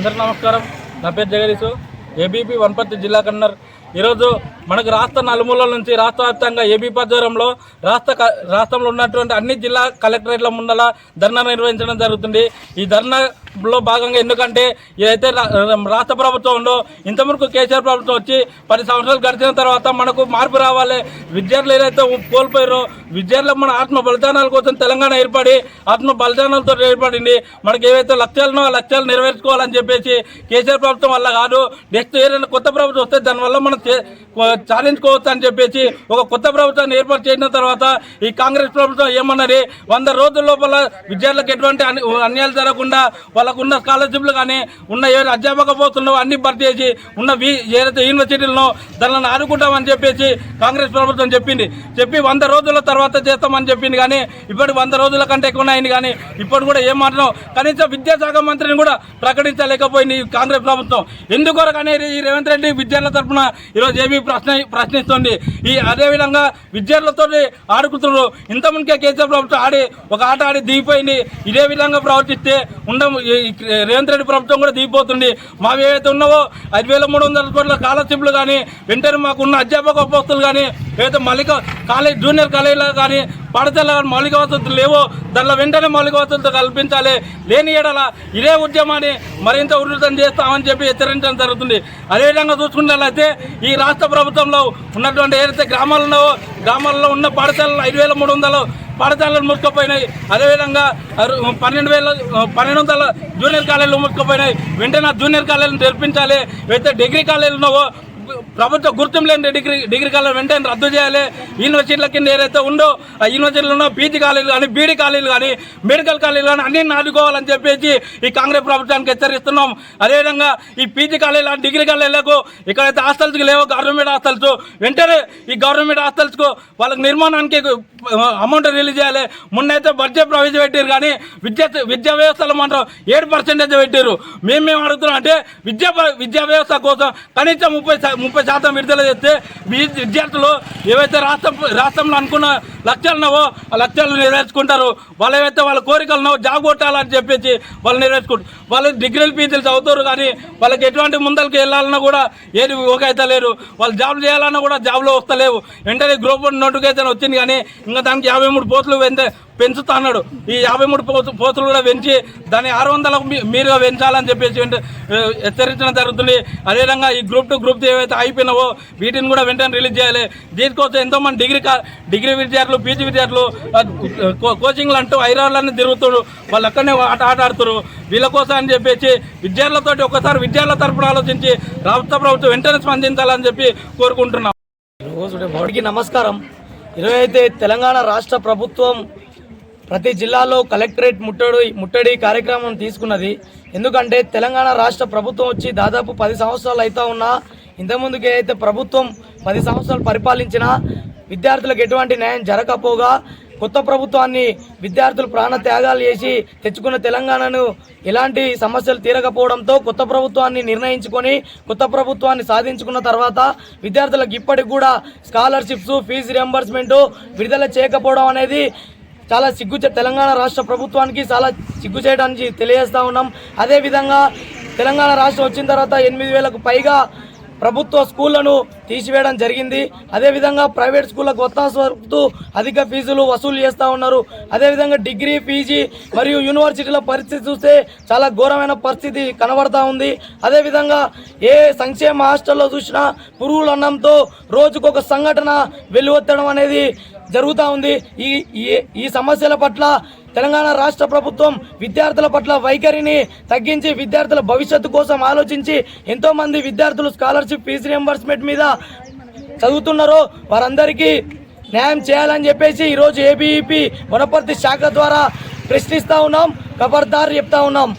అందరికి నమస్కారం. నా పేరు జగదీశు. ఏబీపీ వనపర్తి జిల్లా కన్నర్ ఈరోజు మనకు రాష్ట్ర నలుమూలల నుంచి రాష్ట్ర వ్యాప్తంగా ఏబీ ఆధ్వర్యంలో రాష్ట్ర క- రాష్ట్రంలో ఉన్నటువంటి అన్ని జిల్లా కలెక్టరేట్ల ముందల ధర్నా నిర్వహించడం జరుగుతుంది. ఈ ధర్నాలో భాగంగా ఎందుకంటే ఏదైతే రా- రాష్ట్ర ప్రభుత్వం ఉందో ఇంతవరకు కేసీఆర్ ప్రభుత్వం వచ్చి పది సంవత్సరాలు గడిచిన తర్వాత మనకు మార్పు రావాలి. విద్యార్థులు ఏదైతే కోల్పోయారో విద్యార్థులకు మన ఆత్మ బలిదానాల కోసం తెలంగాణ ఏర్పడి ఆత్మ బలిదానాలతో ఏర్పడింది. మనకి ఏవైతే లక్ష్యాలను ఆ లక్ష్యాలు నెరవేర్చుకోవాలని చెప్పేసి కేసీఆర్ ప్రభుత్వం వల్ల కాదు. నెక్స్ట్ ఏదైనా కొత్త ప్రభుత్వం వస్తే దానివల్ల మన సాధించుకోవచ్చు అని చెప్పేసి ఒక కొత్త ప్రభుత్వాన్ని ఏర్పాటు చేసిన తర్వాత ఈ కాంగ్రెస్ ప్రభుత్వం ఏమన్నది వంద రోజుల లోపల విద్యార్థులకు ఎటువంటి అన్యాయాలు జరగకుండా వాళ్ళకు ఉన్న స్కాలర్షిప్లు కానీ ఉన్న ఏ అధ్యాపక పోతున్నావో అన్ని భర్తీ చేసి ఉన్న ఏదైతే యూనివర్సిటీలను దానిని ఆదుకుంటామని చెప్పేసి కాంగ్రెస్ ప్రభుత్వం చెప్పింది. చెప్పి వంద రోజుల తర్వాత చేస్తామని చెప్పింది కానీ ఇప్పటి వంద రోజుల కంటే ఎక్కువ అయింది కానీ ఇప్పుడు కూడా ఏం కనీసం విద్యాశాఖ మంత్రిని కూడా ప్రకటించలేకపోయింది ఈ కాంగ్రెస్ ప్రభుత్వం. ఎందుకొరకు అనేది ఈ రేవంత్ రెడ్డి విద్యార్థుల తరఫున ఈరోజు ఏమీ ప్రశ్న ప్రశ్నిస్తుంది. ఈ అదేవిధంగా విద్యార్థులతో ఆడుకుంటున్నారు. ఇంత ముందుకే కేసీఆర్ ప్రభుత్వం ఆడి ఒక ఆట ఆడి దిగిపోయింది. ఇదే విధంగా ప్రవర్తిస్తే ఉండ రేవంత్ రెడ్డి ప్రభుత్వం కూడా దిగిపోతుంది. మావి ఏవైతే ఉన్నావో ఐదు వేల మూడు వందల కోట్ల స్కాలర్షిప్లు కానీ వెంటనే మాకు ఉన్న అధ్యాపక పోస్టులు కానీ ఏదైతే మళ్ళీ కాలేజ్ జూనియర్ కాలేజీలో కానీ పాఠశాల మౌలిక వసతులు లేవో దానిలో వెంటనే మౌలిక వసతులు కల్పించాలి. లేని ఏడల ఇదే ఉద్యమాన్ని మరింత ఉధృతం చేస్తామని చెప్పి హెచ్చరించడం జరుగుతుంది. అదేవిధంగా చూసుకున్నట్లయితే ఈ రాష్ట్ర ప్రభుత్వంలో ఉన్నటువంటి ఏదైతే గ్రామాలు ఉన్నావో గ్రామాల్లో ఉన్న పాఠశాలలు ఐదు వేల మూడు వందలు పాఠశాలలు మూసుకుపోయినాయి అదేవిధంగా పన్నెండు వేల పన్నెండు వందల జూనియర్ కాలేజీలు మూసుకుపోయినాయి వెంటనే జూనియర్ కాలేజీలు తెరిపించాలి. అయితే డిగ్రీ కాలేజీలు ఉన్నావో ప్రభుత్వ గుర్తింపు లేని డిగ్రీ డిగ్రీ కాలేజ్ వెంటనే రద్దు చేయాలి. యూనివర్సిటీల కింద ఏదైతే ఉందో ఆ యూనివర్సిటీలో ఉన్న పీజీ కాలేజీలు కానీ బీడీ కాలేజీలు కానీ మెడికల్ కాలేజీలు కానీ అన్ని నాదుకోవాలని చెప్పేసి ఈ కాంగ్రెస్ ప్రభుత్వానికి హెచ్చరిస్తున్నాం. అదేవిధంగా ఈ పీజీ కాలేజీలు డిగ్రీ కాలేజీలకు ఇక్కడైతే హాస్టల్స్కి లేవో గవర్నమెంట్ హాస్టల్స్ వెంటనే ఈ గవర్నమెంట్ హాస్టల్స్కు వాళ్ళకి నిర్మాణానికి అమౌంట్ రిలీజ్ చేయాలి. మొన్నైతే బడ్జెట్ ప్రవేశపెట్టారు కానీ విద్యా విద్యా వ్యవస్థలో మాత్రం ఏడు పర్సెంటేజ్ పెట్టారు మేము మేము అడుగుతున్నాం అంటే విద్యా విద్యా వ్యవస్థ కోసం కనీసం ముప్పై ముప్పై శాతం విడుదల చేస్తే విద్యార్థులు ఏవైతే రాష్ట్రం రాష్ట్రంలో అనుకున్న లక్ష్యాలు ఉన్నావో ఆ లక్ష్యాలు నెరవేర్చుకుంటారు. వాళ్ళు ఏవైతే వాళ్ళ కోరికలు ఉన్నావో జాబ్ కొట్టాలని చెప్పేసి వాళ్ళు నెరవేర్చుకుంటారు వాళ్ళు డిగ్రీలు పీజీలు చదువుతారు కానీ వాళ్ళకి ఎటువంటి ముందరికి వెళ్ళాలన్నా కూడా ఏది ఓకైతే లేరు. వాళ్ళు జాబ్ చేయాలన్నా కూడా జాబ్లో వస్తలేవు. వెంటనే గ్రూప్ వన్ నోటిఫికేషన్ వచ్చింది కానీ ఇంకా దానికి యాభై మూడు పోస్టులు పెంచుతా అన్నాడు. ఈ యాభై మూడు పోతు పోస్టులు కూడా పెంచి దాన్ని ఆరు వందలకు మీ- మీరుగా పెంచాలని చెప్పేసి వెంట- హెచ్చరించడం జరుగుతుంది. అదేవిధంగా ఈ గ్రూప్ టు గ్రూప్ ఏవైతే అయిపోయినావో వీటిని కూడా వెంటనే రిలీజ్ చేయాలి. దీనికోసం ఎంతోమంది డిగ్రీ కా- డిగ్రీ విద్యార్థులు పీజీ విద్యార్థులు కోచింగ్లు అంటూ హైదరాబాద్లన్నీ తిరుగుతున్నారు వాళ్ళు అక్కడనే ఆట ఆట ఆడుతారు. వీళ్ళ కోసం అని చెప్పేసి విద్యార్థులతో ఒకసారి విద్యార్థుల తరపున ఆలోచించి రాష్ట్ర ప్రభుత్వం వెంటనే స్పందించాలని చెప్పి కోరుకుంటున్నాం. వాడికి నమస్కారం. ఇరవై అయితే తెలంగాణ రాష్ట్ర ప్రభుత్వం ప్రతి జిల్లాలో కలెక్టరేట్ ముట్టడి ముట్టడి కార్యక్రమం తీసుకున్నది. ఎందుకంటే తెలంగాణ రాష్ట్ర ప్రభుత్వం వచ్చి దాదాపు పది సంవత్సరాలు అవుతా ఉన్నా ఇంతకుముందుకే అయితే ప్రభుత్వం పది సంవత్సరాలు పరిపాలించిన విద్యార్థులకు ఎటువంటి న్యాయం జరగకపోగా కొత్త ప్రభుత్వాన్ని విద్యార్థులు ప్రాణ త్యాగాలు చేసి తెచ్చుకున్న తెలంగాణను ఎలాంటి సమస్యలు తీరకపోవడంతో కొత్త ప్రభుత్వాన్ని నిర్ణయించుకొని కొత్త ప్రభుత్వాన్ని సాధించుకున్న తర్వాత విద్యార్థులకు ఇప్పటికి కూడా స్కాలర్షిప్స్ ఫీజు రియంబర్స్మెంటు విడుదల చేయకపోవడం అనేది చాలా సిగ్గు తెలంగాణ రాష్ట్ర ప్రభుత్వానికి చాలా సిగ్గు చేయడానికి తెలియజేస్తా ఉన్నాం. అదేవిధంగా తెలంగాణ రాష్ట్రం వచ్చిన తర్వాత ఎనిమిది వేలకు పైగా ప్రభుత్వ స్కూళ్ళను తీసివేయడం జరిగింది. అదేవిధంగా ప్రైవేట్ స్కూళ్ళకు వస్తూ అధిక ఫీజులు వసూలు చేస్తూ ఉన్నారు. అదేవిధంగా డిగ్రీ పీజీ మరియు యూనివర్సిటీల పరిస్థితి చూస్తే చాలా ఘోరమైన పరిస్థితి కనబడతా ఉంది. అదేవిధంగా ఏ సంక్షేమ హాస్టల్లో చూసినా పురుగుల అన్నంతో రోజుకొక సంఘటన వెలువెత్తడం అనేది జరుగుతూ ఉంది. ఈ ఈ- ఈ సమస్యల పట్ల తెలంగాణ రాష్ట్ర ప్రభుత్వం విద్యార్థుల పట్ల వైఖరిని తగ్గించి విద్యార్థుల భవిష్యత్తు కోసం ఆలోచించి ఎంతో మంది విద్యార్థులు స్కాలర్షిప్ ఫీజు రియంబర్స్మెంట్ మీద చదువుతున్నారో వారందరికీ న్యాయం చేయాలని చెప్పేసి ఈరోజు ఏబీఈపీ వనపర్తి శాఖ ద్వారా ప్రశ్నిస్తూ ఉన్నాం ఖబర్దార్ చెప్తా ఉన్నాం.